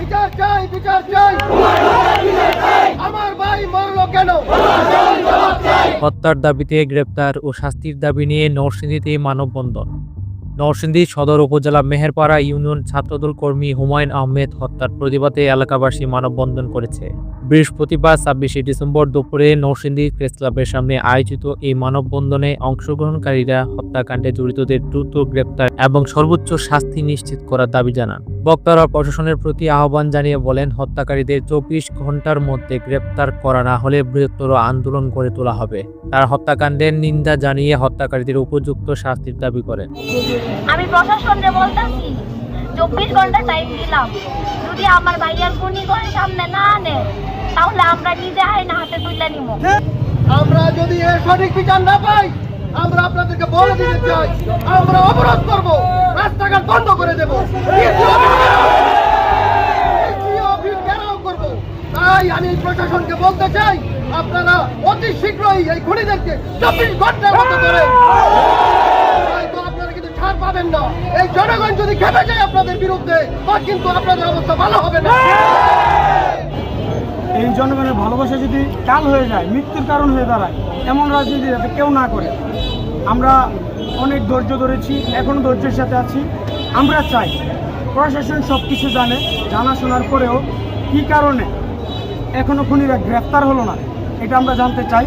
বিচার চাই বিচার চাই। আমার ভাই মরলো কেন? হত্যার দাবিতে গ্রেপ্তার ও শাস্তির দাবি নিয়ে নরসিংদীতে মানববন্ধন। নরসিংদী সদর উপজেলা মেহেরপাড়া ইউনিয়ন ছাত্রদল কর্মী হুমায়ুন আহমেদ হত্যার প্রতিবাদে এলাকাবাসী মানববন্ধন করেছে। বৃহস্পতিবার ছাব্বিশে ডিসেম্বর দুপুরে নরসিংদী প্রেস ক্লাবের সামনে আয়োজিত এই মানববন্ধনে অংশগ্রহণকারীরা হত্যাকাণ্ডে জড়িতদের দ্রুত গ্রেপ্তার এবং সর্বোচ্চ শাস্তি নিশ্চিত করার দাবি জানান। বক্তারা প্রশাসনের প্রতি আহ্বান জানিয়ে বলেন হত্যাকারীদের চব্বিশ ঘণ্টার মধ্যে গ্রেপ্তার করা না হলে বৃহত্তর আন্দোলন করে তোলা হবে। তারা হত্যাকাণ্ডের নিন্দা জানিয়ে হত্যাকারীদের উপযুক্ত শাস্তির দাবি করেন। আমি প্রশাসনকে বলতেছি চব্বিশ ঘণ্টা টাইম দিলাম। যদি আমার ভাইয়ার গুণী করে সামনে না আনে তাহলে আমরা নিজে আইন হাতে তুলে নিব। আমরা যদি এর সঠিক বিচার না পাই আমরা আপনাদেরকে বলে দিতে চাই আমরা অবরোধ করব। তাই আমি প্রশাসনকে বলতে চাই, আপনারা অতি শীঘ্রই এই খুনিদেরকে চব্বিশ ঘণ্টার আপনারা কিন্তু ছাড় পাবেন না। এই জনগণ যদি খেপে যায় আপনাদের বিরুদ্ধে তা কিন্তু আপনাদের অবস্থা ভালো হবে না। এই জনগণের ভালোবাসা যদি কাল হয়ে যায়, মৃত্যুর কারণ হয়ে দাঁড়ায়, এমন রাজনীতি যাতে কেউ না করে। আমরা অনেক ধৈর্য ধরেছি, এখন ধৈর্যের সাথে আছি। আমরা চাই প্রশাসন সব কিছু জানে, জানাশোনার পরেও কি কারণে এখনও খুনিরা গ্রেফতার হলো না এটা আমরা জানতে চাই।